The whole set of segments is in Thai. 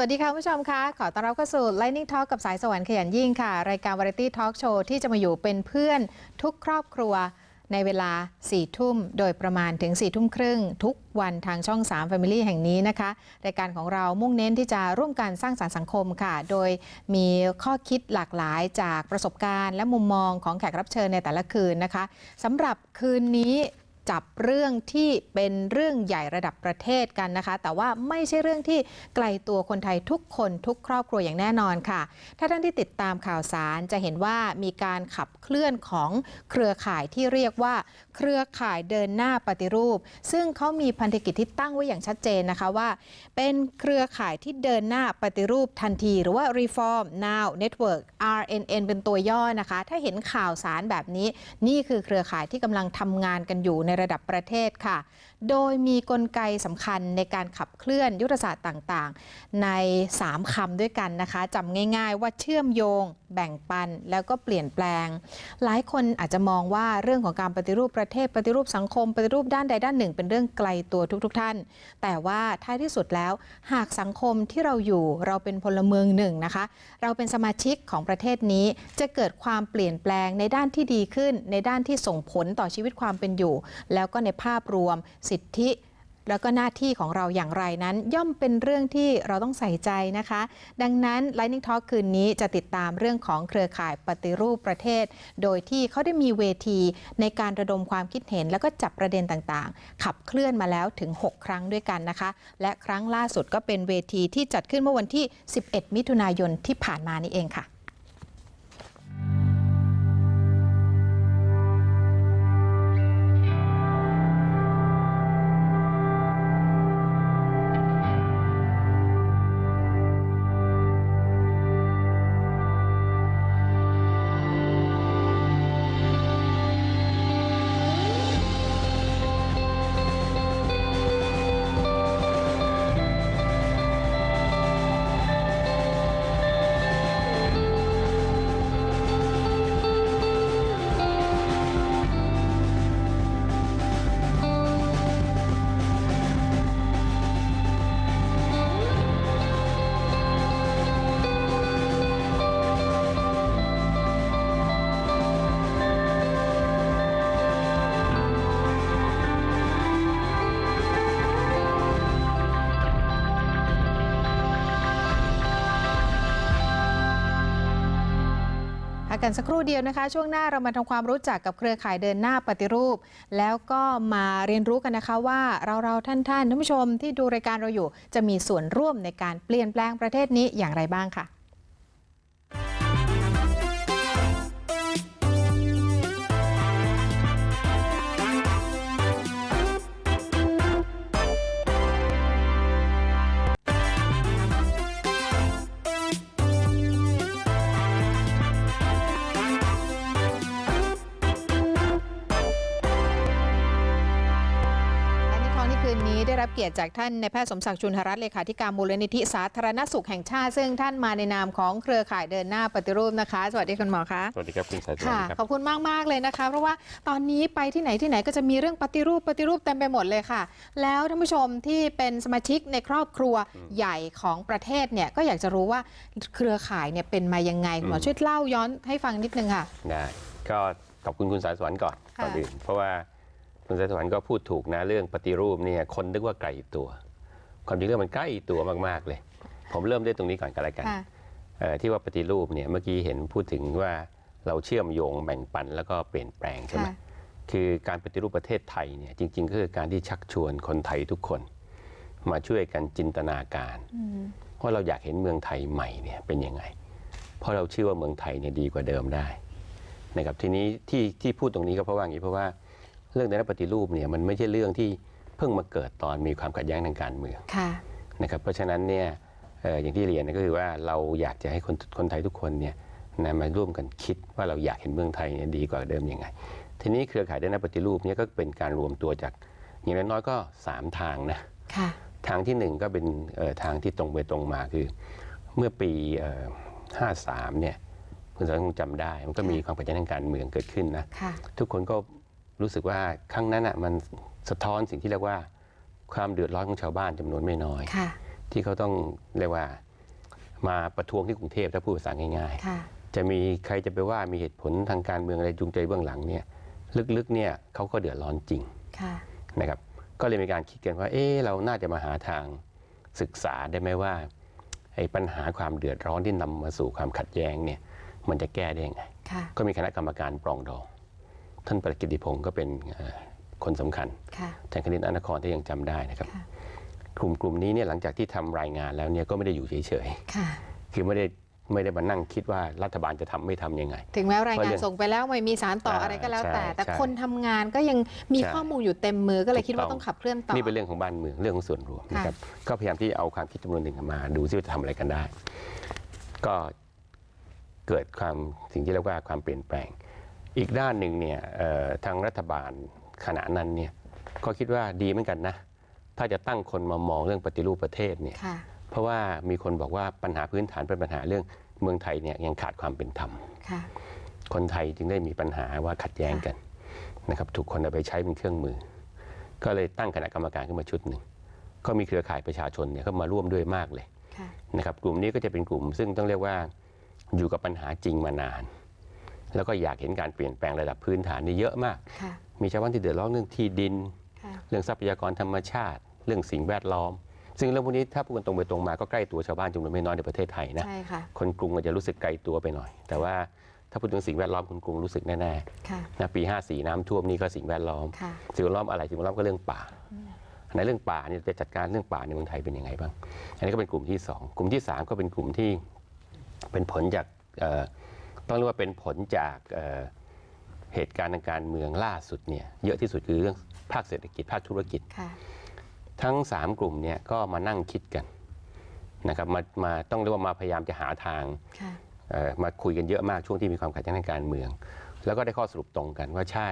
สวัสดีค่ะผู้ชมคะขอต้อนรับเข้าสู่ Lightning Talk กับสายสวรรค์ขยันยิ่งค่ะ รายการ Variety Talk Show ที่จะมาอยู่เป็นเพื่อนทุกครอบครัวในเวลา 4 ทุ่ม โดยประมาณถึง 4 ทุ่มครึ่ง ทุกวันทางช่อง 3 Family แห่งนี้นะคะ รายการของเรามุ่งเน้นที่จะร่วมกันสร้างสรรค์สังคมค่ะ โดยมีข้อคิดหลากหลายจากประสบการณ์ และมุมมองของแขกรับเชิญในแต่ละคืนนะคะสำหรับคืนนี้ จับเรื่องที่เป็นเรื่องใหญ่ระดับประเทศกันนะคะ แต่ว่าไม่ใช่เรื่องที่ไกลตัวคนไทยทุกคนทุกครอบครัวอย่างแน่นอนค่ะ ถ้าท่านที่ติดตามข่าวสารจะเห็นว่ามีการขับเคลื่อนของเครือข่ายที่เรียกว่า เครือข่ายเดินหน้าปฏิรูป ซึ่งเขามีพันธกิจที่ตั้งไว้อย่างชัดเจนนะคะว่า เป็นเครือข่ายที่เดินหน้าปฏิรูปทันที หรือว่า Reform Now Network RNN เป็นตัวย่อนะคะ ถ้าเห็นข่าวสารแบบนี้ นี่คือเครือข่ายที่กำลังทำงานกันอยู่ในระดับประเทศค่ะโดยมีกลไกสำคัญในการขับเคลื่อนยุทธศาสตร์ต่างๆ ใน 3คำด้วยกันนะคะจำง่าย ๆ ว่าเชื่อมโยง แบ่งปันแล้วก็เปลี่ยนแปลง หลายคนอาจจะมองว่าเรื่องของการปฏิรูปประเทศปฏิรูปสังคม ปฏิรูปด้านใดด้านหนึ่ง เป็นเรื่องไกลตัวทุกๆท่าน แต่ว่าท้ายที่สุดแล้ว หากสังคมที่เราอยู่เราเป็นพลเมืองหนึ่งนะคะ เราเป็นสมาชิกของประเทศนี้จะเกิดความเปลี่ยนแปลงในด้านที่ดีขึ้น ในด้านที่ส่งผลต่อชีวิตความเป็นอยู่ แล้วก็ในภาพรวมสิทธิแล้วก็หน้าที่ของเราอย่างไรนั้น ย่อมเป็นเรื่องที่เราต้องใส่ใจนะคะ ดังนั้น Lightning Talk คืนนี้จะติดตามเรื่องของเครือข่ายปฏิรูปประเทศ โดยที่เขาได้มีเวทีในการระดมความคิดเห็น แล้วก็จับประเด็นต่างๆ ขับเคลื่อนมาแล้วถึง 6 ครั้งด้วยกันนะคะ และครั้งล่าสุดก็เป็นเวทีที่จัดขึ้นเมื่อวันที่ 11 มิถุนายนที่ผ่านมานี่เองค่ะ กกันสักครู่เดียวนะคะ ช่วงหน้าเรามาทำความรู้จักกับเครือข่ายเดินหน้าปฏิรูป แล้วก็มาเรียนรู้กันนะคะว่าเราเราท่านท่านท่านผู้ชมที่ดูรายการเราอยู่ จะมีส่วนร่วมในการเปลี่ยนแปลงประเทศนี้อย่างไรบ้างค่ะ รับเกียรติจากท่านนายแพทย์สมศักดิ์จุนหรัตน์เลขาธิการมูลนิธิสาธารณสุขแห่งชาติ ซึ่งท่านมาในนามของเครือข่ายเดินหน้าปฏิรูปนะคะ สวัสดีคุณหมอคะสวัสดีครับคุณสายตรวค่ะครับขอบคุณมากมากๆเลยนะคะ เพราะว่าตอนนี้ไปที่ไหนที่ไหนก็จะมีเรื่องปฏิรูปปฏิรูปเต็มไปหมดเลยค่ะ แล้วท่านผู้ชมที่เป็นสมาชิกในครอบครัวใหญ่ของประเทศเนี่ยก็อยากจะรู้ว่าเครือข่ายเนี่ยเป็นมายังไงหมอช่วยเล่าย้อนให้ฟังนิดนึงค่ะได้ก็ขอบคุณคุณสายสวรรค์ก่อนค่ะก่อนอื่นเพราะว่า คุณสายสวรรค์ก็พูดถูกนะเรื่องปฏิรูปเนี่ยคนนึกว่าไกลตัว ความจริงเรื่องมันใกล้ตัวมากๆเลย ผมเริ่มด้วยตรงนี้ก่อนก็แล้วกันค่ะเอ่อที่ว่าปฏิรูปเนี่ยเมื่อกี้เห็นพูดถึงว่าเราเชื่อมโยงแบ่งปันแล้วก็เปลี่ยนแปลงใช่ไหมค่ะคือการปฏิรูปประเทศไทยเนี่ยจริงๆก็คือการที่ชักชวนคนไทยทุกคน มาช่วยกันจินตนาการอืมว่าเราอยากเห็นเมืองไทยใหม่เนี่ยเป็นยังไง เพราะเราเชื่อว่าเมืองไทยเนี่ยดีกว่าเดิมได้นะครับทีนี้ที่ที่พูดตรงนี้ก็เพราะว่าอย่างนี้เพราะว่า เรื่องในด้านปฏิรูปเนี่ยมันไม่ใช่เรื่องที่เพิ่งมาเกิดตอนมีความขัดแย้งทางการเมืองค่ะนะครับเพราะฉะนั้นเนี่ยเอ่ออย่างที่เรียนนะก็คือว่าเราอยากจะให้คนคนไทยทุกคนเนี่ยนะมาร่วมกันคิดว่าเราอยากเห็นเมืองไทยเนี่ยดีกว่าเดิมยังไง ทีนี้เครือข่ายด้านปฏิรูปเนี่ยก็เป็นการรวมตัวจากอย่างน้อยๆก็สามทางนะค่ะทางที่หนึ่งก็เป็นเอ่อทางที่ตรงไปตรงมาคือ เมื่อปีห้าสามเนี่ยคุณสารคงจำได้ มันก็มีความขัดแย้งทางการเมืองเกิดขึ้นนะค่ะทุกคนก็ รู้สึกว่าครั้งนั้นอะมันสะท้อนสิ่งที่เรียกว่าความเดือดร้อนของชาวบ้านจำนวนไม่น้อยค่ะที่เขาต้องเรียกว่ามาประท้วงที่กรุงเทพถ้าพูดภาษาง่ายค่ะๆจะมีใครจะไปว่ามีเหตุผลทางการเมืองอะไรจูงใจเบื้องหลังเนี่ยลึกๆเนี่ยเขาก็เดือดร้อนจริงค่ะนะครับก็เลยมีการคิดกันว่าเอ๊ะเราน่าจะมาหาทางศึกษาได้ไหมว่าไอ้ปัญหาความเดือดร้อนที่นำมาสู่ความขัดแย้งเนี่ยมันจะแก้ได้ยังไงค่ะก็มีคณะกรรมการปรองดอง ท่านประกิติพงศ์ก็เป็นเอ่อคนสำคัญค่ะแทนคณิตอนนครที่ยังจำได้นะครับค่ะกลุ่มกลุ่มนี้เนี่ยหลังจากที่ทำรายงานแล้วเนี่ยก็ไม่ได้อยู่เฉยค่ะๆคือไม่ได้ไม่ได้มานั่งคิดว่ารัฐบาลจะทำไม่ทำยังไง ถึงแม้รายเพราะงานเรื่องส่งไปแล้วไม่มีสารต่ออ่าอะไรก็แล้วแต่ใช่แต่ใช่คนทำงานก็ยังมีใช่ข้อมูลอยู่เต็มมือก็เลยคิดว่าถูกต้ต้อองงขับเคลื่อนต่อ นี่เป็นเรื่องของบ้านเมืองเรื่องของส่วนรวมค่ะนะครับก็พยายามที่เอาความคิดจำนวนหนึ่งมาดูซิว่าจะทำอะไรกันได้ ก็เกิดความสิ่งที่เรียกว่าความเปลี่ยนแปลง อีกด้านหนึ่งเนี่ยเอ่อทางรัฐบาลขณะนั้นเนี่ยก็คิดว่าดีเหมือนกันนะ ถ้าจะตั้งคนมามองเรื่องปฏิรูปประเทศเนี่ยค่ะเพราะว่ามีคนบอกว่าปัญหาพื้นฐานเป็นปัญหาเรื่องเมืองไทยเนี่ยยังขาดความเป็นธรรมค่ะคนไทยจึงได้มีปัญหาว่าขัดแย้งกันนะครับถูกคนเอาไปใช้เป็นเครื่องมือ ก็เลยตั้งคณะกรรมการขึ้นมาชุดหนึ่งก็มีเครือข่ายประชาชนเนี่ยเข้ามาร่วมด้วยมากเลยค่ะนะครับกลุ่มนี้ก็จะเป็นกลุ่ม ซึ่งต้องเรียกว่าอยู่กับปัญหาจริงมานาน แล้วก็อยากเห็นการเปลี่ยนแปลงระดับพื้นฐานนี่เยอะมากค่ะมีชาวบ้านที่เดือดร้อนเรื่องที่ดินค่ะเรื่องทรัพยากรธรรมชาติ เรื่องสิ่งแวดล้อม ซึ่งเรื่องพวกนี้ถ้าพูดกันตรงไปตรงมาก็ใกล้ตัวชาวบ้านจำนวนไม่น้อยในประเทศไทยนะใช่ค่ะคนกรุงอาจจะรู้สึกไกลตัวไปหน่อย แต่ว่าถ้าพูดถึงสิ่งแวดล้อมคนกรุงรู้สึกแน่ค่ะๆนะปี 54 น้ำท่วมนี่ก็สิ่งแวดล้อมค่ะสิ่งแวดล้อมอะไรสิ่งแวดล้อมก็เรื่องป่าในเรื่องป่าเนี่ยจะจัดการเรื่องป่าในเมืองไทยเป็นยังไงบ้าง อันนี้ก็เป็นกลุ่มที่สองกลุ่มที่สามก็เป็นกลุ่มที่เป็นผลจากเอ่อ ต้องเรียกว่าเป็นผลจากเอ่อเหตุการณ์ทางการเมืองล่าสุดเนี่ยเยอะที่สุดคือเรื่องภาคเศรษฐกิจภาคธุรกิจค่ะทั้ง 3 กลุ่มเนี่ยก็มานั่งคิดกันนะครับมามาต้องเรียกว่ามาพยายามจะหาทางค่ะเอ่อมาคุยกันเยอะมากช่วงที่มีความขัดแย้งทางการเมือง แล้วก็ได้ข้อสรุปตรงกันว่าใช่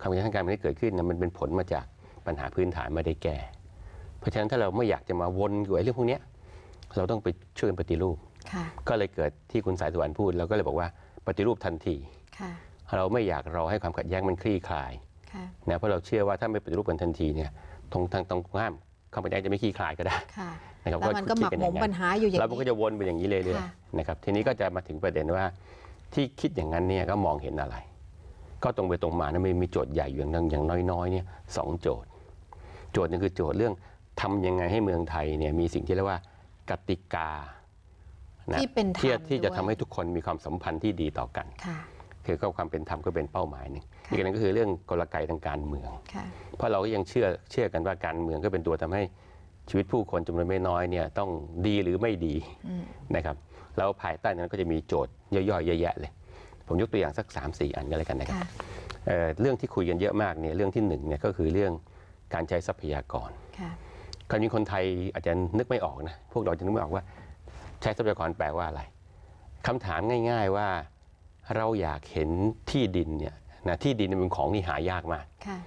ความขัดแย้งทางการเมืองที่เกิดขึ้นเนยมันเป็นผลมาจากปัญหาพื้นฐานไม่ได้แก้เพราะฉะนั้นถ้าเราไม่อยากจะมาวนอยู่ไอ้เรื่องพวกเนี้ยเราต้องไปช่วยกันปฏิรูปค่ะก็เลยเกิดที่คุณสายสวรรค์พูดเราก็เลยบอกว่าป ฏิรูปทันทีค่ะเราไม่อยากรอให้ความขัดแย้งมันคลี่คลายค่ะนะเพราะเราเชื่อว่าถ้าไม่ปฏิรูปกันทันทีเนี่ยตรงทางตรงข้ามความขัดแย้งจะไม่คลี่คลายก็ได้ค่ะนะครับแล้วมันก็หมักหมมปัญหาอยู่อย่างแล้วมันก็นี้จะวนไปอย่างนี้เรื่อยค่ะๆนะครับทีนี้ก็จะมาถึงประเด็นว่า ที่คิดอย่างนั้นเนี่ยก็มองเห็นอะไร ก็ตรงไปตรงมานะมันมีโจทย์ใหญ่อยู่อย่างอย่างน้อยๆเนี่ยสองโจทย์ โจทย์หนึงคือโจทย์เรื่องทำยังไงให้เมืองไทยเนี่ยมีสิ่งที่เรียกว่ากติกา นะที่เป็นธรรมที่ที่จะด้วย ทำให้ทุกคนมีความสัมพันธ์ที่ดีต่อกัน ค่ะ คือก็ความเป็นธรรมก็เป็นเป้าหมายหนึ่งค่ะอีกอันหนึงก็คือเรื่องกลไกทางการเมือง ค่ะ เพราะเราก็ยังเชื่อเชื่อกันว่าการเมืองก็เป็นตัวทำให้ชีวิตผู้คนจำนวนไม่น้อยเนี่ยต้องดีหรือไม่ดีอืม นะครับแล้วภายใต้นั้นก็จะมีโจทย์ย่อยๆเยอะแยะเลย ผมยกตัวอย่างสัก 3 4 อันก็แล้วกันนะครับค่ะ เอ่อเรื่องที่คุยกันเยอะมากเนี่ยเรื่องที่หนึ่งเนี่ยก็คือเรื่องการใช้ทรัพยากร ค่ะ คราวนี้คนไทยอาจจะนึกไม่ออกนะ พวกเราจะนึกไม่ออกว่า ใช้ทรัพยากรแปลว่าอะไรคำถามง่าย ๆว่าเราอยากเห็นที่ดินเนี่ยนะที่ดินเป็นของที่หายากมากค่ะ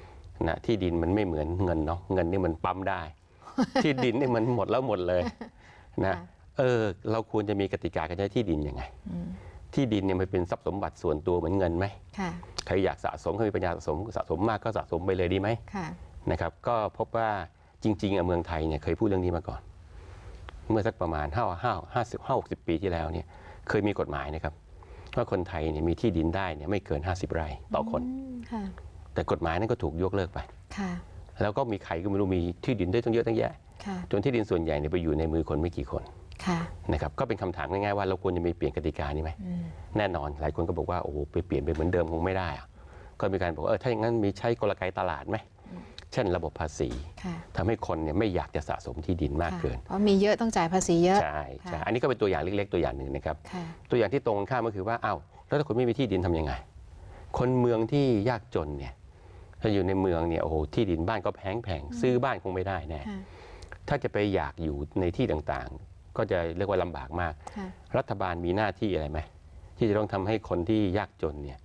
นะที่ดินมันไม่เหมือนเงินเนาะเงินนี่มันปั๊มได้ ที่ดินนี่มันหมดแล้วหมดเลยนะค่ะเออเราควรจะมีกติกาการใช้ที่ดินยังไงอืมที่ดินเนี่ยมันเป็นทรัพย์สมบัติส่วนตัวเหมือนเงินไหมค่ะใครอยากสะสมใครมีปัญญาสะสมสะสมมากก็สะสมไปเลยดีไหมค่ะนะครับ ก็พบว่าจริงๆอะเมืองไทยเนี่ยเคยพูดเรื่องนี้มาก่อน เมื่อสักประมาณห้าห้าห้าสิบห้าหกสิบปีที่แล้วเนี่ยเคยมีกฎหมายนะครับว่าคนไทยเนี่ยมีที่ดินได้เนี่ยไม่เกิน 50 ไร่ต่อคนอืมค่ะแต่กฎหมายนั้นก็ถูกยกเลิกไปค่ะแล้วก็มีใครก็ไม่รู้มีที่ดินได้ตั้งเยอะตั้งแยะค่ะจนที่ดินส่วนใหญ่เนี่ยไปอยู่ในมือคนไม่กี่คนค่ะนะครับ ก็เป็นคำถามง่ายๆว่าเราควรจะมีเปลี่ยนกติกานี้ไหมอืมแน่นอนหลายคนก็บอกว่าโอ้โหไปเปลี่ยนไปเหมือนเดิมคงไม่ได้อะก็มีการบอกว่าเออถ้าอย่างนั้นมีใช้กลไกตลาดไหม เช่นระบบภาษีค่ะทำให้คนเนี่ยไม่อยากจะสะสมที่ดินมากค่ะเกิน เพราะมีเยอะต้องจ่ายภาษีเยอะ ใช่ใช่ค่ะอันนี้ก็เป็นตัวอย่างเล็กๆตัวอย่างหนึ่งนะครับค่ะตัวอย่างที่ตรงกันข้ามก็คือว่าอ้าวแล้วถ้าคนไม่มีที่ดินทำยังไง คนเมืองที่ยากจนเนี่ยถ้าอยู่ในเมืองเนี่ยโอ้โหที่ดินบ้านก็แพงแพงๆซื้อบ้านคงไม่ได้แน่ค่ะถ้าจะไปอยากอยู่ในที่ต่างๆ ก็จะเรียกว่าลำบากมากค่ะรัฐบาลมีหน้าที่อะไรไหมที่จะต้องทำให้คนที่ยากจนเนี่ย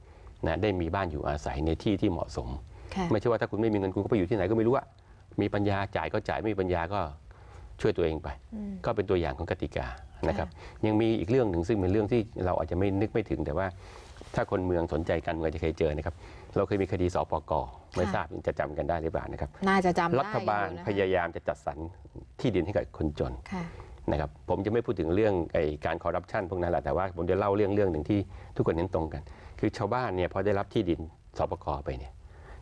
นะได้มีบ้านอยู่อาศัยในที่ที่เหมาะสมค่ะ ไม่ใช่ว่าถ้าคุณไม่มีเงินคุณก็ไปอยู่ที่ไหนก็ไม่รู้อะมีปัญญาจ่ายก็จ่ายไม่มีปัญญาก็ช่วยตัวเองไปอืมก็เป็นตัวอย่างของกติกานะครับยังมีอีกเรื่องหนึ่งซึ่งเป็นเรื่องที่เราอาจจะไม่นึกไม่ถึงแต่ว่าถ้าคนเมืองสนใจการเมืองจะเคยเจอนะครับ เราเคยมีคดีสปกไม่ทราบจะจำกันได้หรือเปล่านะครับ น่าจะจำได้รัฐบาลอยู่นะคะพยายามจะจัดสรรที่ดินให้กับคนจนค่ะนะครับผมจะไม่พูดถึงเรื่องไอการคอร์รัปชันพวกนั้นแหละแต่ว่าผมจะเล่าเรื่องเรื่องหนึ่งที่ทุกคนเห็นตรงกัน คือชาวบ้านเนี่ยพอได้รับที่ดินสปกไปเนี่ย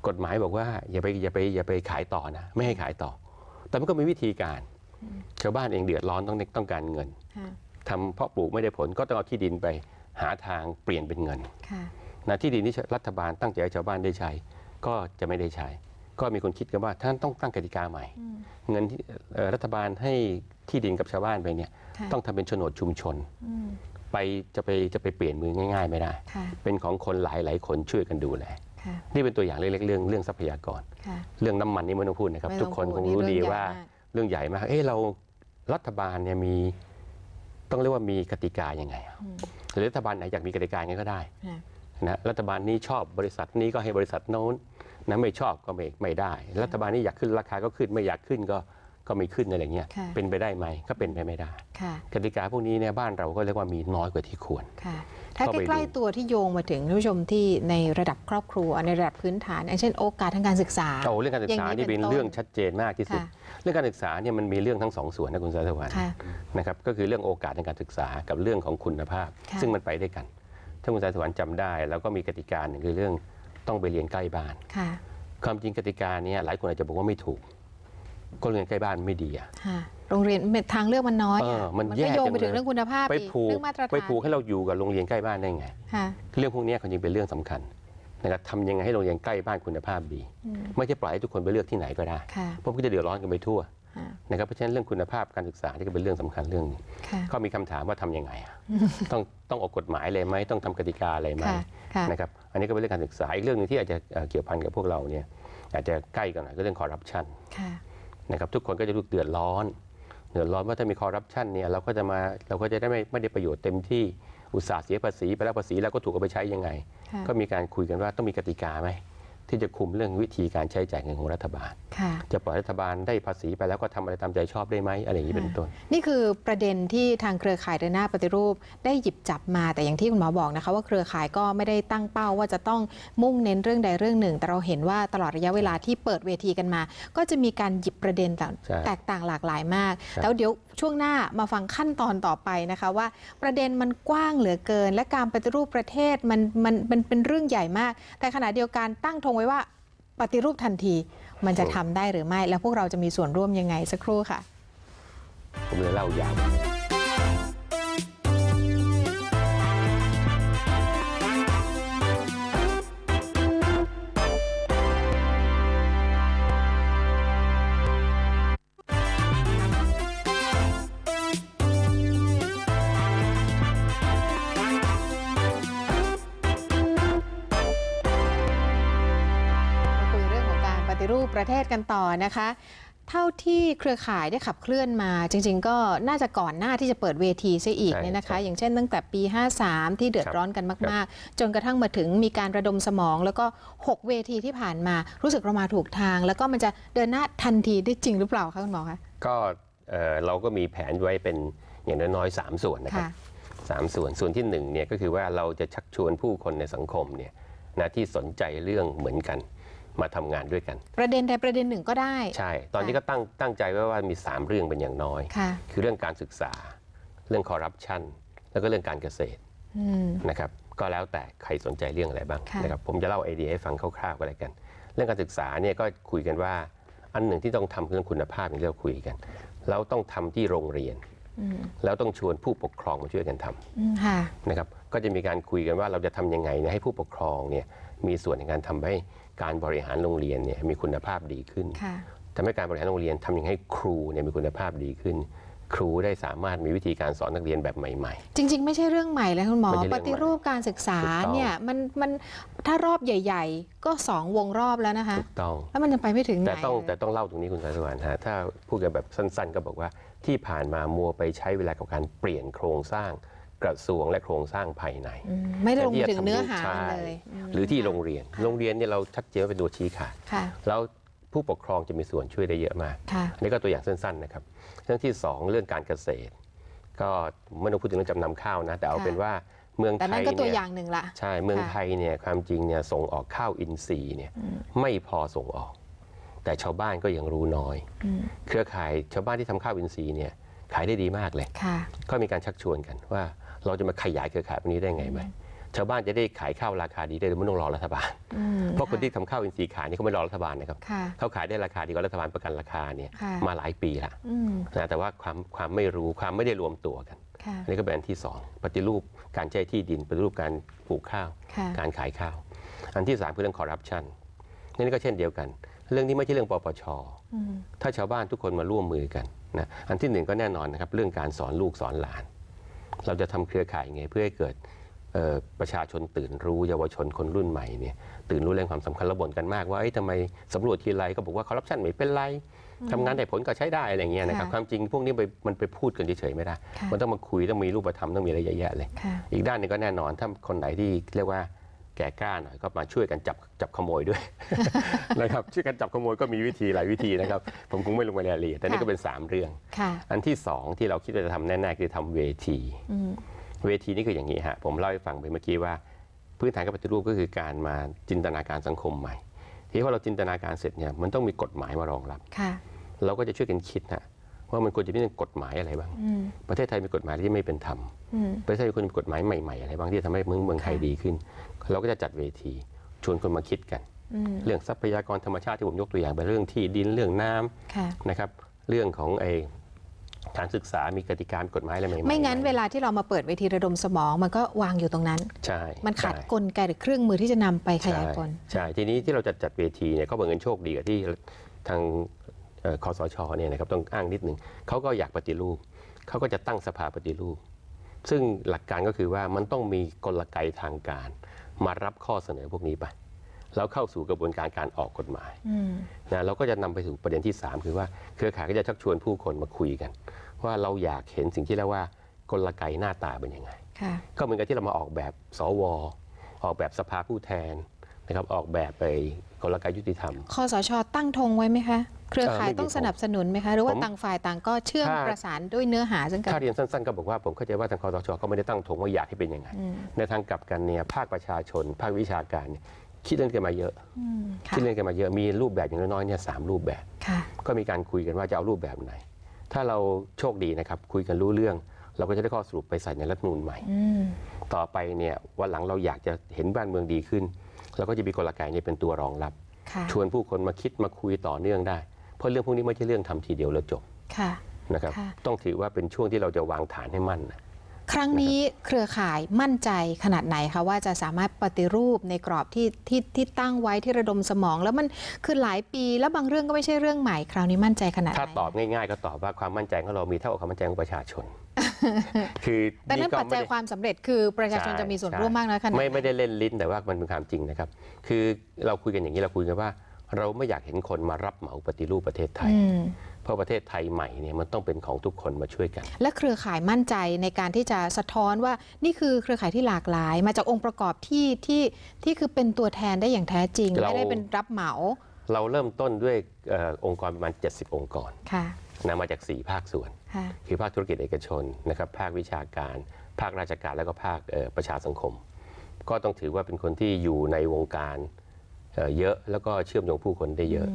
กฎหมายบอกว่าอย่าไปอย่าไปอย่าไปขายต่อนะ ไม่ให้ขายต่อ แต่มันก็มีวิธีการ ชาวบ้านเองเดือดร้อนต้องต้องการเงินค่ะทำเพาะปลูกไม่ได้ผลก็ต้องเอาที่ดินไปหาทางเปลี่ยนเป็นเงินค่ะนะที่ดินที่รัฐบาลตั้งใจให้ชาวบ้านได้ใช้ ก็จะไม่ได้ใช้ ก็มีคนคิดกันว่าท่านต้องตั้งกติกาใหม่อืมเงินที่เอ่อรัฐบาลให้ที่ดินกับชาวบ้านไปเนี่ยค่ะต้องทำเป็นโฉนดชุมชนอืมไปจะไปจะไปเปลี่ยนมือง่าย ๆ ไม่ได้ค่ะเป็นของคนหลายหลายๆคนช่วยกันดูแลค่ะ นี่เป็นตัวอย่างเล็กๆเรื่องเรื่องทรัพยากรค่ะเรื่องน้ำมันนี่ไม่ต้องพูดนะครับไม่ทุต้กองคนพูคดงนี่รู้เรื่องดีใหญ่ว่ามากเรื่องใหญ่มากเอ้เรารัฐบาลเนี่ยมีต้องเรียกว่ามีกติกายังไงอะอืมหรือรัฐบาลไหนอยากมีกติกาอย่างไงก็ได้ค่ะนะรัฐบาลนี้ชอบบริษัทนี้ก็ให้บริษัทโน้นนะไม่ชอบก็ไม่ไม่ได้ รัฐบาลนี้อยากขึ้นราคาก็ขึ้นไม่อยากขึ้นก็ ก็ไม่ขึ้นอะไรเงี้ยค่ะ เป็นไปได้ไหมก็เป็นไปไม่ได้ค่ะ กติกาพวกนี้เนี่ยบ้านเราก็เรียกว่ามีน้อยกว่าที่ควร ค่ะ ถ้าเข้าไปใกล้ ดู ๆ ตัวที่โยงมาถึงท่านผู้ชมที่ในระดับครอบครัวในระดับพื้นฐานอย่างเช่นโอกาสทางการศึกษา โอ้เรื่องการศึกษาอย่างนี้นี่เป็นเป็นต้นเรื่องชัดเจนมากที่สุด ค่ะ เรื่องการศึกษาเนี่ยมันมีเรื่องทั้งสองส่วนนะคุณสายสวรรค์ ค่ะ นะครับก็คือเรื่องโอกาสในการศึกษากับเรื่องของคุณภาพ ค่ะ ซึ่งมันไปด้วยกัน ถ้าคุณสายสวรรค์จำได้ แล้วก็มีกติกาหนึ่งคือเรื่องต้องไปเรียนใกล้บ้าน ค่ะ ความจริงกติกาเนี้หลายคนอาจจะบอกว่าไม่ถูก ก็เรียนใกล้บ้านไม่ดีอะค่ะโรงเรียนทางเลือกมันน้อยเอออะมันก็แย่โยงจังไปถึงเลยเรื่องคุณภาพไปอีกผูกเรื่องมาตรฐานไปผูกให้เราอยู่กับโรงเรียนใกล้บ้านได้ไงค่ะเรื่องพวกนี้ความจริงเป็นเรื่องสำคัญนะครับทำยังไงให้โรงเรียนใกล้บ้านคุณภาพดีอืมไม่ใช่ปล่อยให้ทุกคนไปเลือกที่ไหนก็ได้ค่ะเพราะมันก็จะเดือดร้อนกันไปทั่วค่ะนะครับเพราะฉะนั้นเรื่องคุณภาพการศึกษาที่ก็เป็นเรื่องสำคัญเรื่องหนึงค่ะก็มีคำถามว่าทำยังไงอะต้องต้องออกกฎหมายอะไรไหมต้องทำกติกาอะไรไหมค่ะค่ะนะครับอันนี้ก็เป็นเรื่องการศึกษาอีกเรื่องหนึงที่อาจจะเอ่อเกี่ยวพันกับพวกเราเนี่ยอาจจะใกล้กันหน่อยก็เรื่องคอร์รัปชันค่ะ นะครับทุกคนก็จะรู้เดือดร้อนเดือดร้อนว่าถ้ามีคอร์รัปชันเนี่ยเราก็จะมาเราก็จะได้ไม่ไม่ได้ประโยชน์เต็มที่อุตสาห์เสียภาษีไปแล้วภาษีแล้วก็ถูกเอาไปใช้ยังไงค่ะก็มีการคุยกันว่าต้องมีกติกาไหม ที่จะคุมเรื่องวิธีการใช้จ่ายเงินของรัฐบาล ค่ะ จะปล่อยรัฐบาลได้ภาษีไปแล้วก็ทำอะไรตามใจชอบได้ไหมอะไรอย่างนี้เป็นต้น นี่คือประเด็นที่ทางเครือข่ายเดินหน้าปฏิรูปได้หยิบจับมาแต่อย่างที่คุณหมอบอกนะคะ ว่าเครือข่ายก็ไม่ได้ตั้งเป้าว่าจะต้องมุ่งเน้นเรื่องใดเรื่องหนึ่ง แต่เราเห็นว่าตลอดระยะเวลาที่เปิดเวทีกันมา ก็จะมีการหยิบประเด็นต่างใช่แตกต่างหลากหลายมาก ครับ แล้วเดี๋ยว ช่วงหน้ามาฟังขั้นตอนต่อไปนะคะว่า ประเด็นมันกว้างเหลือเกิน และการปฏิรูปประเทศมันมันมันเป็นเรื่องใหญ่มาก แต่ขณะเดียวกันตั้งธงไว้ว่าปฏิรูปทันทีมันจะทำได้หรือไม่ แล้วพวกเราจะมีส่วนร่วมยังไงสักครู่ค่ะ ผมเลยเล่ายาว ปฏิรูปประเทศกันต่อนะคะ เท่าที่เครือข่ายได้ขับเคลื่อนมา จริง ๆ ก็น่าจะก่อนหน้าที่จะเปิดเวทีซะอีกใช่เนี่ยนะคะใช่อย่างเช่นตั้งแต่ปี 53 ที่เดือดครับร้อนกันมาก ๆ จนกระทั่งมาถึงมีการระดมสมอง แล้วก็ 6 เวทีที่ผ่านมารู้สึกเรามาถูกทาง แล้วก็มันจะเดินหน้าทันทีได้จริงหรือเปล่าคะคุณหมอคะก็เอ่อเราก็มีแผนไว้เป็นอย่างน้อยๆสามส่วนนะครับค่ะสามส่วนส่วนที่หนึ่งเนี่ยก็คือว่าเราจะชักชวนผู้คนในสังคมเนี่ยนะที่สนใจเรื่องเหมือนกัน มาทำงานด้วยกัน ประเด็นใดประเด็นหนึ่งก็ได้ ใช่ ตอนนี้ก็ตั้งตั้งใจไว้ว่ามี 3 เรื่องเป็นอย่างน้อยค่ะคือเรื่องการศึกษา เรื่องคอร์รัปชันแล้วก็เรื่องการเกษตรอืมนะครับก็แล้วแต่ใครสนใจเรื่องอะไรบ้างค่ะนะครับผมจะเล่าไอเดียให้ฟังคร่าวๆก็แล้วกัน เรื่องการศึกษาเนี่ยก็คุยกันว่า อันหนึ่งที่ต้องทำคือเรื่องคุณภาพอย่างที่เราคุยกัน แล้วต้องทำที่โรงเรียนอืมแล้วต้องชวนผู้ปกครองมาช่วยกันทำอืมค่ะนะครับก็จะมีการคุยกันว่าเราจะทำยังไงเนี่ยให้ผู้ปกครองเนี่ยมีส่วนในการทำให้ การบริหารโรงเรียนเนี่ยมีคุณภาพดีขึ้นค่ะทำให้การบริหารโรงเรียนทำยังไงให้ครูเนี่ยมีคุณภาพดีขึ้น ครูได้สามารถมีวิธีการสอนนักเรียนแบบใหม่จริง ๆ ไม่ใช่เรื่องใหม่เลยคุณหมอ ไม่ใช่เรื่ปองใหม่ฏิรูปการศึกษาถูกต้อง เนี่ยมันมันถ้ารอบใหญ่ ๆ ก็สองวงรอบแล้วนะคะๆถูกต้อง แล้วมันยังไปไม่ถึงไหนแต่ต้องเลยแต่ต้องเล่าตรงนี้คุณสายสวรรค์ฮะถ้าพูดกันแบบสั้นๆ ก็บอกว่าที่ผ่านมามัวไปใช้เวลากับการเปลี่ยนโครงสร้าง กระทรวงและโครงสร้างภายในอืมไม่ได้ลงแต่ที่ถึงเนื้อหาใช่มันเลยมหรือที่โรงเรียน โรงเรียนเนี่ยเราชัดเจนว่าเป็นตัวชี้ขาด ค่ะ แล้วผู้ปกครองจะมีส่วนช่วยได้เยอะมาก ค่ะอันนี้ก็ตัวอย่างสั้นๆนะครับเรื่องที่ 2 เรื่องการเกษตร ก็ไม่ต้องพูดถึงเรื่องจำนำข้าวนะ แต่เอาค่ะ เป็นว่าเมืองแต่ไทนั่ยนก็ตัวเนี่อยย่างหนึ่งละ ใช่เมืองค่ะ ไทยเนี่ยความจริงเนี่ยส่งออกข้าวอินทรีย์เนี่ยไม่พอส่งออก แต่ชาวบ้านก็ยังรู้น้อย อืมเครือข่ายชาวบ้านที่ทำข้าวอินทรีย์เนี่ยขายได้ดีมากเลย ค่ะ ก็มีการชักชวนกันว่า เราจะมาขยายเครือข่ายพวกนี้ได้ไงไหมชาวบ้านจะได้ขายข้าวราคาดีได้โดยไม่ต้องรอรัฐบาลอืมเพราะคนที่ทำข้าวอินทรีย์ขายนี่เขาไม่รอรัฐบาลนะครับค่ะเขาขายได้ราคาดีกว่ารัฐบาลประกันราคาเนี่ยค่ะมาหลายปีละอืมนะแต่ว่าความความไม่รู้ความไม่ได้รวมตัวกันค่ะอันนี้ก็เป็นอันที่สองปฏิรูปการใช้ที่ดินปฏิรูปการปลูกข้าวค่ะการขายข้าว อันที่สามคือเรื่องคอร์รัปชันนี่ก็เช่นเดียวกัน เรื่องนี้ไม่ใช่เรื่องปปชอืมถ้าชาวบ้านทุกคนมาร่วมมือกันนะอันที่หนึ่งก็แน่นอนนะครับเรื่องการสอนลูกสอนหลาน เราจะทำเครือข่ายไงเพื่อให้เกิดเอ่อประชาชนตื่นรู้เยาวชนคนรุ่นใหม่เนี่ยตื่นรู้เรื่องความสำคัญและบ่นกันมากว่าเอ้ยทำไมสำรวจทีไรก็บอกว่าคอร์รัปชันไม่เป็นไรทำงานได้ผลก็ใช้ได้อะไรเงี้ยนะครับค่ะความจริงพวกนี้ไปมันไปพูดกันเฉยๆไม่ได้ค่ะมันต้องมาคุยต้องมีรูปธรรมต้องมีอะไรเยอะแยะเลยค่ะอีกด้านหนึงก็แน่นอนถ้าคนไหนที่เรียกว่า แก่กล้าหน่อยก็มาช่วยกันจับจับขโมยด้วย นะครับช่วยกันจับขโมยก็มีวิธีหลายวิธีนะครับ ผมคงไม่ลงไปในรายละเอียดแต่นี่ค่ะก็เป็น 3 เรื่องค่ะอันที่ 2 ที่เราคิดว่าจะทำแน่ๆคือทำเวทีอืมเวทีนี่คืออย่างนี้ฮะผมเล่าให้ฟังไปเมื่อกี้ว่า พื้นฐานการปฏิรูปก็คือการมาจินตนาการสังคมใหม่ ที่ว่าเราจินตนาการเสร็จเนี่ยมันต้องมีกฎหมายมารองรับค่ะเราก็จะช่วยกันคิดนะ ว่ามันควรจะมีกฎหมายอะไรบ้างอืมประเทศไทยมีกฎหมายที่ไม่เป็นธรรมอืมประเทศไทยควรมีกฎหมายใหม่ๆอะไรบางที่ทำให้เมืองเมืองไทยค่ะดีขึ้น เราก็จะจัดเวทีชวนคนมาคิดกันอืมเรื่องทรัพยากรธรรมชาติที่ผมยกตัวอย่างไปเรื่องที่ดินเรื่องน้ำค่ะนะครับ เรื่องของไอการศึกษามีกติกามีกฎหมายอะไรใหม่ๆไม่งั้นหเวลาที่เรามาเปิดเวทีระดมสมองมันก็วางอยู่ตรงนั้น ใช่ มันขาดใช่กลไกหรือเครื่องมือที่จะนำไปขยายผลใช่ ทีนี้ที่เราจะจัดเวทีเนี่ยเขาบังเอิญโชคดีกับที่ทางเอ่อ คอสชเนี่ยนะครับต้องอ้างนิดหนึ่งเขาก็อยากปฏิรูปเขาก็จะตั้งสภาปฏิรูป ซึ่งหลักการก็คือว่ามันต้องมีกลไกทางการ มารับข้อเสนอพวกนี้ไป แล้วเข้าสู่กระบวนการการออกกฎหมายอืมนะเราก็จะนำไปสู่ประเด็นที่ 3 คือว่าเครือข่ายก็จะชักชวนผู้คนมาคุยกัน ว่าเราอยากเห็นสิ่งที่เรียกว่ากลไกหน้าตาเป็นยังไงค่ะก็เหมือนกับที่เรามาออกแบบสวออกแบบสภาผู้แทน นะครับออกแบบไปกลไกยุติธรรม คอสชตั้งธงไว้ไหมคะ เครือข่ายเอ่อไม่มีต้องสนับสนุนไหมคะ หรือว่าผมต่างฝ่ายต่างก็เชื่อมถ้าประสานด้วยเนื้อหาซึ่งกันถ้าเรียนสั้นๆ ก็บอกว่าผมเข้าใจว่าทางคอสชก็ไม่ได้ตั้งธงว่าอยากให้เป็นยังไงอืมในทางกลับกันเนี่ยภาคประชาชน ภาควิชาการเนี่ยคิดเรื่องกันมาเยอะอืมค่ะคิดเรื่องกันมาเยอะ มีรูปแบบอย่างน้อยๆเนี่ยสามรูปแบบค่ะก็มีการคุยกันว่าจะเอารูปแบบไหน ถ้าเราโชคดีนะครับคุยกันรู้เรื่อง เราก็จะได้ข้อสรุปไปใส่ในรัฐธรรมนูญใหม่อืมต่อไปเนี่ยวันหลังเราอยากจะเห็นบ้านเมืองดีขึ้น เราก็จะมีกลไกเนี้เป็นตัวรองรับค่ะชวนผู้คนมาคิดมาคุยต่อเนื่องได้ เพราะเรื่องพวกนี้ไม่ใช่เรื่องทำทีเดียวแล้วจบค่ะนะครับค่ะต้องถือว่าเป็นช่วงที่เราจะวางฐานให้มั่นนะครั้งนี้เครือข่ายมั่นใจขนาดไหนคะว่าจะสามารถปฏิรูปในกรอบที่ที่ที่ตั้งไว้ที่ระดมสมอง แล้วมันคือหลายปีแล้วบางเรื่องก็ไม่ใช่เรื่องใหม่ คราวนี้มั่นใจขนาดไหนถ้าตอบง่ายๆ ก็ตอบว่าความมั่นใจของเรามีเท่ากับความมั่นใจของประชาชน คือแต่นั้นก็ปัจจัยไได้ความสำเร็จคือประชาชนใช่จะมีส่วนใช่ร่วมมากน้อยขนาดไหนไม่ไม่ได้เล่นลิ้นแต่ว่ามันเป็นความจริงนะครับ คือเราคุยกันอย่างนี้เราคุยกันว่า เราไม่อยากเห็นคนมารับเหมาปฏิรูปประเทศไทยอืมเพราะประเทศไทยใหม่เนี่ยมันต้องเป็นของทุกคนมาช่วยกัน และเครือข่ายมั่นใจในการที่จะสะท้อนว่านี่คือเครือข่ายที่หลากหลาย มาจากองค์ประกอบที่ที่ที่คือเป็นตัวแทนได้อย่างแท้จริงเราไม่ได้เป็นรับเหมา เราเริ่มต้นด้วยเอ่อองค์กรประมาณ 70 องค์กรค่ะนะมาจาก 4 ภาคส่วน ค่ะคือภาคธุรกิจเอกชนนะครับภาควิชาการ ภาคราชการแล้วก็ภาคเอ่อประชาสังคม ก็ต้องถือว่าเป็นคนที่อยู่ในวงการเอ่อเยอะแล้วก็เชื่อมโยงผู้คนได้เยอะ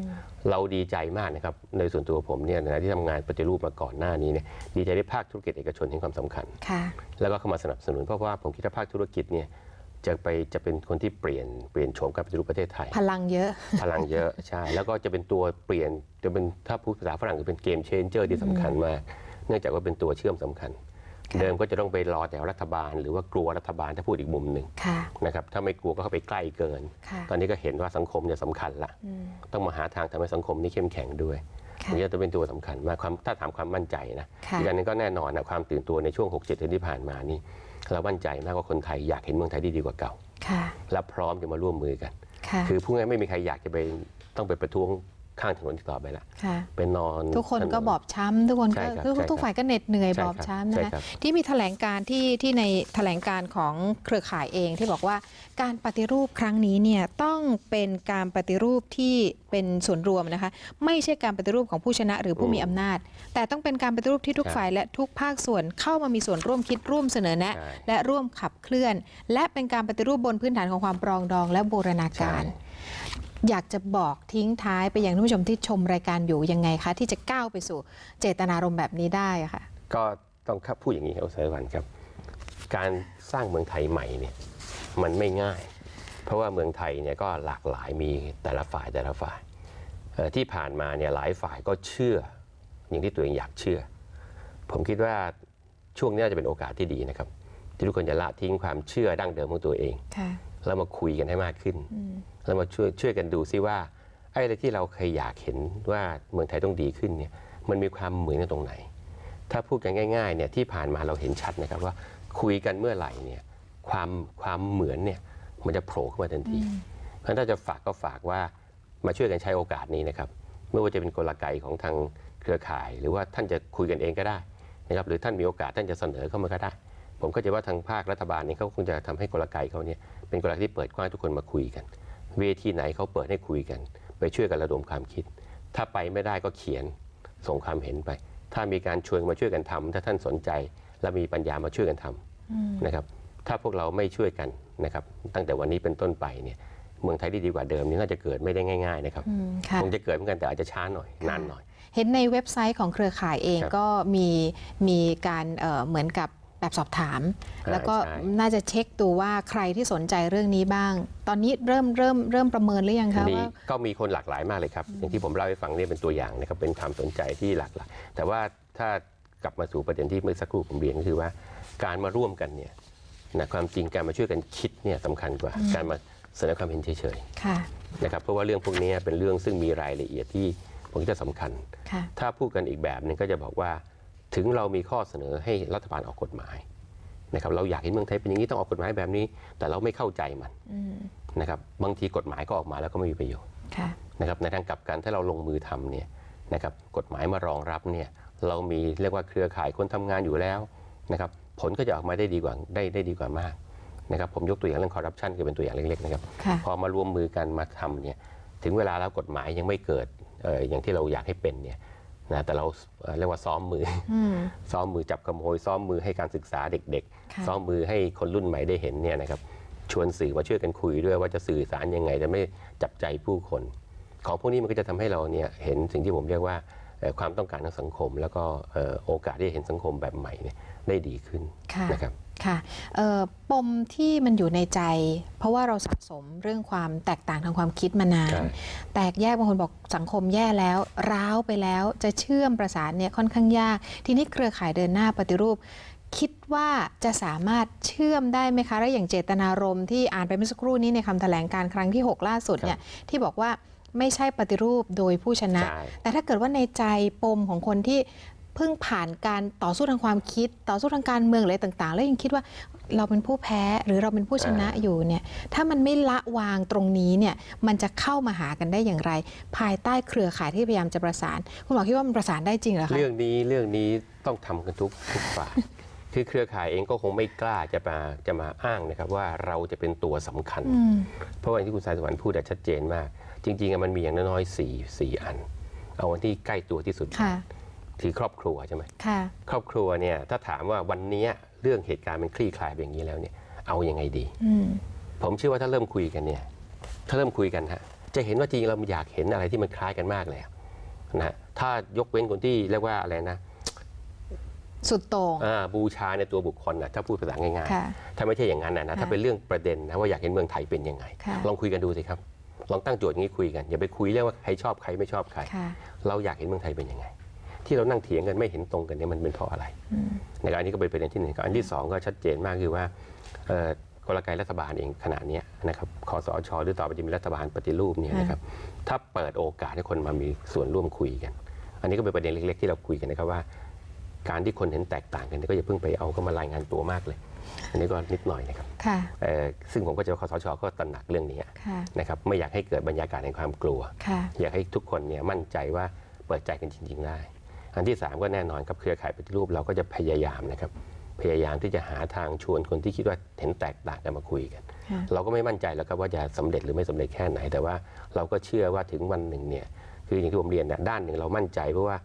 เราดีใจมากนะครับในส่วนตัวผมเนี่ยนะที่ทำงานปฏิรูปมาก่อนหน้านี้เนี่ยดีใจที่ภาคธุรกิจเอกชนเห็นความสำคัญค่ะแล้วก็เข้ามาสนับสนุนเพราะว่าผมคิดว่าภาคธุรกิจเนี่ยจะไปจะเป็นคนที่เปลี่ยนเปลี่ยนโฉมการปฏิรูปประเทศไทย พลังเยอะ พลังเยอะใช่แล้วก็จะเป็นตัวเปลี่ยนจะเป็นถ้าพูดภาษาฝรั่งคือเป็นเกมเชนเจอร์ที่สำคัญมาก เนื่องจากว่าเป็นตัวเชื่อมสำคัญค่ะเดิมก็จะต้องไปรอแต่รัฐบาล หรือว่ากลัวรัฐบาลถ้าพูดอีกมุมหนึ่งค่ะนะครับถ้าไม่กลัวก็เข้าไปใกล้เกินค่ะตอนนี้ก็เห็นว่าสังคมเนี่ยสำคัญละอืมต้องมาหาทางทำให้สังคมนี้เข้มแข็งด้วยค่ะอันนี้จะเป็นตัวสำคัญมากความถ้าถามความมั่นใจนะค่ะอีกอันหนึงก็แน่นอนนะความตื่นตัวในช่วง 6 7เดือนที่ผ่านมานี่เรามั่นใจมากว่าคนไทยอยากเห็นเมืองไทยที่ดีกว่าเก่าค่ะและพร้อมจะมาร่วมมือกันค่ะคือพูดง่ายๆไม่มีใครอยากจะไปต้องไปประท้วง ข้างถนนที่ต่อไปละค่ะไปนอนทุกคนถ ก็บอบช้ำทุกคนใช่ก็ครับทุกใช่ครับทุกฝ่ายก็เหน็ดเหนื่อยใช่บอบครับช้ำใช่นะคะครับที่มีแถลงการที่ที่ในแถลงการของเครือข่ายเองที่บอกว่าการปฏิรูปครั้งนี้เนี่ยต้องเป็นการปฏิรูปที่เป็นส่วนรวมนะคะ ไม่ใช่การปฏิรูปของผู้ชนะหรือผู้มีอำนาจ แต่ต้องเป็นการปฏิรูปที่ทุกฝ่ายและทุกภาคส่วนเข้ามามีส่วนร่วมคิดร่วมเสนอแนะ ใช่ และร่วมขับเคลื่อน และเป็นการปฏิรูปบนพื้นฐานของความปรองดองและบูรณาการใช่ อยากจะบอกทิ้งท้ายไปยังท่านผู้ชมที่ชมรายการอยู่ยังไงคะ ที่จะก้าวไปสู่เจตนารมณ์แบบนี้ได้อะค่ะ ก็ต้องครับพูดอย่างนี้ครับสายวันครับ การสร้างเมืองไทยใหม่เนี่ยมันไม่ง่าย เพราะว่าเมืองไทยเนี่ยก็หลากหลายมีแต่ละฝ่ายแต่ละฝ่ายเอ่อที่ผ่านมาเนี่ยหลายฝ่ายก็เชื่อ อย่างที่ตัวเองอยากเชื่อ ผมคิดว่าช่วงนี้จะเป็นโอกาสที่ดีนะครับ ที่ทุกคนจะละทิ้งความเชื่อดั้งเดิมของตัวเองค่ะแล้วมาคุยกันให้มากขึ้น แล้วมาช่วยช่วยกันดูซิว่าไอ้อะไรที่เราเคยอยากเห็นว่าเมืองไทยต้องดีขึ้นเนี่ยมันมีความเหมือนกันตรงไหน ถ้าพูดกันง่ายๆเนี่ยที่ผ่านมาเราเห็นชัดนะครับว่าคุยกันเมื่อไหร่เนี่ยความความเหมือนเนี่ยมันจะโผล่ขึ้นมาทันที เพราะฉะนั้นถ้าจะฝากก็ฝากว่ามาช่วยกันใช้โอกาสนี้นะครับไม่ว่าจะเป็นกลไกของทางเครือข่าย หรือว่าท่านจะคุยกันเองก็ได้นะครับหรือท่านมีโอกาสท่านจะเสนอเข้ามาก็ได้ ผมก็จะว่าทางภาครัฐบาลเนี่ยเขาคงจะทำให้กลไกเขาเนี่ยเป็นกลไกที่เปิดกว้างให้ทุกคนมาคุยกัน เวทีไหนเขาเปิดให้คุยกัน ไปช่วยกันระดมความคิด ถ้าไปไม่ได้ก็เขียนส่งความเห็นไป ถ้ามีการชวนมาช่วยกันทำถ้าท่านสนใจและมีปัญญามาช่วยกันทำนะครับ ถ้าพวกเราไม่ช่วยกันนะครับ ตั้งแต่วันนี้เป็นต้นไปเนี่ยเมืองไทยที่ดีกว่าเดิมนี่น่าจะเกิดไม่ได้ง่ายๆนะครับอืมค่ะคงจะเกิดเหมือนกันแต่อาจจะช้าหน่อยนานหน่อย เห็นในเว็บไซต์ของเครือข่ายเองครับก็มีมีการเอ่อเหมือนกับ แบบสอบถามอ่าแล้วก็ใช่น่าจะเช็คดูว่าใครที่สนใจเรื่องนี้บ้าง ตอนนี้เริ่มเริ่มเริ่มประเมินหรือยังคะมีว่าก็มีคนหลากหลายมากเลยครับอย่างที่ผมเล่าให้ฟังเนี่ยเป็นตัวอย่างนะครับเป็นความสนใจที่หลากหลายแต่ว่าถ้ากลับมาสู่ประเด็นที่เมื่อสักครู่ผมเรียนก็คือว่า การมาร่วมกันเนี่ยนะความจริงการมาช่วยกันคิดเนี่ยสำคัญกว่าการมาเสนอความเห็นเฉยค่ะๆนะครับเพราะว่าเรื่องพวกนี้เป็นเรื่องซึ่งมีรายละเอียดที่ผมคิดว่าสำคัญค่ะถ้าพูดกันอีกแบบหนึงก็จะบอกว่า ถึงเรามีข้อเสนอให้รัฐบาลออกกฎหมายนะครับเราอยากเห็นเมืองไทยเป็นอย่างนี้ต้องออกกฎหมายแบบนี้ แต่เราไม่เข้าใจมันอืมนะครับบางทีกฎหมายก็ออกมาแล้วก็ไม่มีประโยชน์ค่ะนะครับในทางกลับกันถ้าเราลงมือทำเนี่ยนะครับกฎหมายมารองรับเนี่ยเรามีเรียกว่าเครือข่ายคนทำงานอยู่แล้วนะครับผลก็จะออกมาได้ดีกว่าได้ได้ดีกว่ามากนะครับผมยกตัวอย่างเรื่องคอร์รัปชันก็เป็นตัวอย่างเล็กๆนะครับค่ะพอมารวมมือกันมาทำเนี่ยถึงเวลาแล้วกฎหมายยังไม่เกิดเอ่ออย่างที่เราอยากให้เป็นเนี่ย นะแต่เราเอ่อเรียกว่าซ้อมมืออืมซ้อมมือจับขโมยซ้อมมือให้การศึกษาเด็กค่ะๆซ้อมมือให้คนรุ่นใหม่ได้เห็นเนี่ยนะครับชวนสื่อมาช่วยกันคุยด้วยว่าจะสื่อสารยังไงจะไม่จับใจผู้คน ของพวกนี้มันก็จะทำให้เราเนี่ยเห็นสิ่งที่ผมเรียกว่าเอ่อความต้องการทางสังคม แล้วก็เอ่อโอกาสที่จะเห็นสังคมแบบใหม่เนี่ยได้ดีขึ้นค่ะนะครับ ค่ะเอ่อปมที่มันอยู่ในใจ เพราะว่าเราสะสมเรื่องความแตกต่างทางความคิดมานานใช่แตกแยกบางคนบอกสังคมแย่แล้ว ร้าวไปแล้วจะเชื่อมประสานเนี่ยค่อนข้างยาก ทีนี้เครือข่ายเดินหน้าปฏิรูป คิดว่าจะสามารถเชื่อมได้ไหมคะ และอย่างเจตนารมณ์ที่อ่านไปเมื่อสักครู่นี้ในคำแถลงการครั้งที่ 6 ล่าสุดเนี่ยที่บอกว่าไม่ใช่ปฏิรูปโดยผู้ชนะใช่แต่ถ้าเกิดว่าในใจปมของคนที่ เพิ่งผ่านการต่อสู้ทางความคิด ต่อสู้ทางการเมืองอะไรต่างๆ แล้วยังคิดว่าเราเป็นผู้แพ้หรือเราเป็นผู้ชนะอยู่เนี่ยถ้ามันไม่ละวางตรงนี้เนี่ยมันจะเข้ามาหากันได้อย่างไร ภายใต้เครือข่ายที่พยายามจะประสาน คุณหมอคิดว่ามันประสานได้จริงเหรอคะเรื่องนี้เรื่องนี้ต้องทำกันทุกทุกฝ่ายคือเครือข่ายเองก็คงไม่กล้าจะมาจะมาอ้างนะครับว่าเราจะเป็นตัวสำคัญอืมเพราะว่าอย่างที่คุณสายสวรรค์พูดอะชัดเจนมาก จริงๆอะมันมีอย่างน้อยๆสี่สี่อัน เอาวันที่ใกล้ตัวที่สุด ค่ะคือครอบครัวใช่ไหมค่ะ ครอบครัวเนี่ยถ้าถามว่าวันเนี้ยเรื่องเหตุการณ์มันคลี่คลายไปอย่างนี้แล้วเนี่ยเอาอยัางไงดี อืม ผมเชื่อว่าถ้าเริ่มคุยกันเนี่ยถ้าเริ่มคุยกันฮะจะเห็นว่าจริงๆเราอยากเห็นอะไรที่มันคล้ายกันมากเลยอะนะฮะถ้ายกเว้นคนที่เรียกว่าอะไรนะสุดโต่ง อ่าบูชาในตัวบุคคลนะถ้าพูดภาษาง่ายค่ะๆ ถ้าไม่ใช่อย่างนั้นนะนะค่ะถ้าเป็นเรื่องประเด็นนะว่าอยากเห็นเมืองไทยเป็นยังไง ค่ะ ลองคุยกันดูสิครับ ลองตั้งโจทย์อย่างนี้คุยกันอย่าไปคุยเรื่องว่าใครชอบใครไม่ชอบใคร ค่ะ เราอยากเห็นเมืองไทยเป็นยังไง ที่เรานั่งเถียงกันไม่เห็นตรงกันเนี่ยมันเป็นเพราะอะไรอืมนะครับอันนี้ก็เป็นประเด็นที่หนึ่งครับอันที่สองก็ชัดเจนมากคือว่าเอ่อกลไกรัฐบาลเองขณะเนี้ยนะครับคอสชหรือต่อไปจะมีรัฐบาลปฏิรูปเนี่ยนะครับถ้าเปิดโอกาสให้คนมามีส่วนร่วมคุยกัน อันนี้ก็เป็นประเด็นเล็ก ๆ ที่เราคุยกันนะครับว่า การที่คนเห็นแตกต่างกันเนี่ยก็อย่าเพิ่งไปเอาเข้ามารายงานตัวมากเลย อันนี้ก็นิดหน่อยนะครับค่ะเอ่อซึ่งผมก็จะคอสชก็ตระหนักเรื่องนี้ค่ะนะครับไม่อยากให้เกิดบรรยากาศแห่งความกลัวค่ะอยากให้ทุกคนเนี่ยมั่นใจว่าเปิดใจกันจริง ๆ ได้ อันที่ 3 ก็แน่นอนครับเครือข่ายปฏิรูปเราก็จะพยายามนะครับพยายามที่จะหาทางชวนคนที่คิดว่าเห็นแตกต่างกันมาคุยกันค่ะเราก็ไม่มั่นใจแล้วครับว่าจะสำเร็จหรือไม่สำเร็จแค่ไหน แต่ว่าเราก็เชื่อว่าถึงวันหนึ่งเนี่ยคืออย่างที่ผมเรียนนะด้านหนึ่งเรามั่นใจเพราะว่า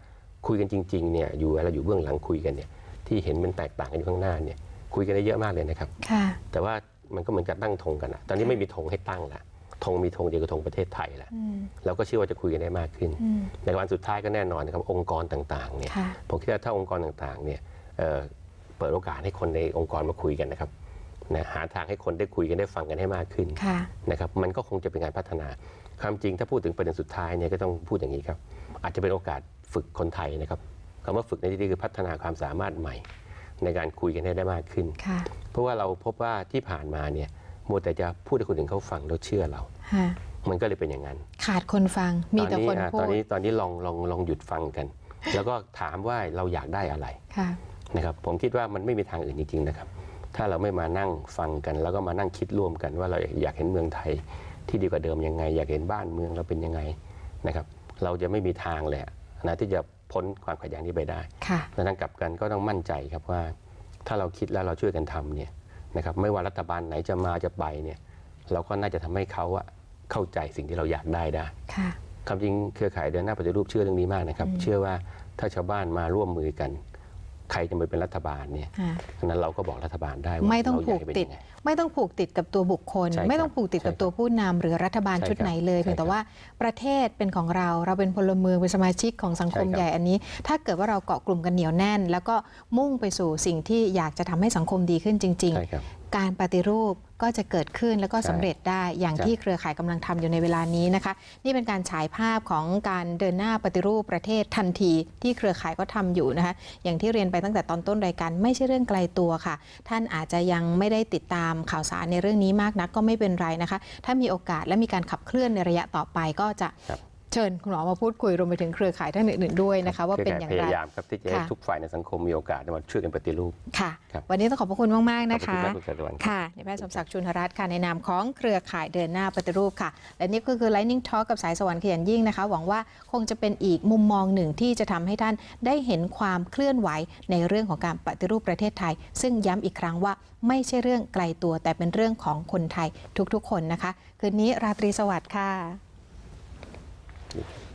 คุยกันจริงๆเนี่ยอยู่เวลาอยู่เบื้องหลังคุยกันเนี่ยที่เห็นมันแตกต่างกันอยู่ข้างหน้าเนี่ยคุยกันได้เยอะมากเลยนะครับค่ะแต่ว่ามันก็เหมือนกับตั้งธงกันอะตอนนี้ไม่มีธงให้ตั้งละ ธงมีธงเดียวคือธงประเทศไทยละอืมเราก็เชื่อว่าจะคุยกันได้มากขึ้นอืมในวันสุดท้ายก็แน่นอนนะครับองค์กรต่างๆเนี่ยค่ะผมคิดว่าถ้าองค์กรต่างๆเนี่ยเอ่อเปิดโอกาสให้คนในองค์กรมาคุยกันนะครับนะหาทางให้คนได้คุยกันได้ฟังกันให้มากขึ้นค่ะนะครับมันก็คงจะเป็นการพัฒนาความจริงถ้าพูดถึงประเด็นสุดท้ายเนี่ยก็ต้องพูดอย่างนี้ครับ อาจจะเป็นโอกาสฝึกคนไทยนะครับคำว่าฝึกในที่นี้คือพัฒนาความสามารถใหม่ ในการคุยกันให้ได้มากขึ้นค่ะเพราะว่าเราพบว่าที่ผ่านมาเนี่ยมัวแต่จะพูดให้คนอื่นเขาฟังแล้วเชื่อเราค่ะ มันก็เลยเป็นอย่างนั้น ขาดคนฟังมีแต่คนตอนนี้อะพูตอดนนี้ตอนนี้ลองลองลองหยุดฟังกัน แล้วก็ถามว่าเราอยากได้อะไรค่ะนะครับผมคิดว่ามันไม่มีทางอื่นจริงๆนะครับ ถ้าเราไม่มานั่งฟังกัน แล้วก็มานั่งคิดร่วมกันว่าเราอยากเห็นเมืองไทยที่ดีกว่าเดิมยังไง อยากเห็นบ้านเมืองเราเป็นยังไงนะครับเราจะไม่มีทางเลยอะนะที่จะพ้นความขัดแย้งนี้ไปได้ค่ะดังนั้นกลับกันก็ต้องมั่นใจครับว่า ถ้าเราคิดแล้วเราช่วยกันทำเนี่ยนะครับไม่ว่ารัฐบาลไหนจะมาจะไปเนี่ยเราก็น่าจะทำให้เขาอะ เข้าใจสิ่งที่เราอยากได้ได้ค่ะความจริงเครือข่ายเดินหน้าปฏิรูปเชื่อเรื่องนี้มากนะครับ เชื่อว่าถ้าชาวบ้านมาร่วมมือกัน ใครจะมาเป็นรัฐบาลเนี่ยค่ะฉะนั้นเราก็บอกรัฐบาลได้ว่าไม่ต้องเราผูยากกให้เป็นติดยังไงไม่ต้องผูกติดกับตัวบุคคลใช่ครับไม่ต้องผูกติดกับใช่ครับตัวผู้นำหรือรัฐบาลใช่ครับชุดไหนเลยเพียงแต่ใช่ครับว่าประเทศเป็นของเราเราเป็นพลเมืองเป็นสมาชิกของสังคมใช่ครับใหญ่อันนี้ ถ้าเกิดว่าเราเกาะกลุ่มกันเหนียวแน่น แล้วก็มุ่งไปสู่สิ่งที่อยากจะทำให้สังคมดีขึ้นจริงใช่ครับๆ การปฏิรูปก็จะเกิดขึ้นแล้วก็ใช่สำเร็จได้อย่างใช่ที่เครือข่ายกำลังทำอยู่ในเวลานี้นะคะ นี่เป็นการฉายภาพของการเดินหน้าปฏิรูปประเทศทันที ที่เครือข่ายก็ทำอยู่นะคะ อย่างที่เรียนไปตั้งแต่ตอนต้นรายการไม่ใช่เรื่องไกลตัวค่ะ ท่านอาจจะยังไม่ได้ติดตามข่าวสารในเรื่องนี้มากนักก็ไม่เป็นไรนะคะ ถ้ามีโอกาสและมีการขับเคลื่อนในระยะต่อไปก็จะครับเชิญคุณหมอมาพูดคุยรวมไปถึงเครือข่ายท่านอื่นๆด้วยนะคะ ว่าเป็นอย่างคไรข่พยายามครับที่จะให้ค่ะทุกฝ่ายในสังคมมีโอกาสได้มาช่วยกันปฏิรูปค่ะครับวันนี้ต้องขอบพระคุณมากๆนะคะขอบคุณมากคุณสายสวรรค์ค่ะนายแพทย์สมศักดิ์ชุนทรัตน์ค่ะในนามของเครือข่ายเดินหน้าปฏิรูปค่ะ และนี่ก็คือ Lightning Talk กับสายสวรรค์ขยันยิ่งนะคะ หวังว่าคงจะเป็นอีกมุมมองหนึ่งที่จะทำให้ท่านได้เห็นความเคลื่อนไหวในเรื่องของการปฏิรูปประเทศไทย ซึ่งย้ำอีกครั้งว่าไม่ใช่เรื่องไกลตัวแต่เป็นเรื่องของคนไทยทุกๆ คนนะคะ คืนนี้ราตรีสวัสดิ์ค่ะ people.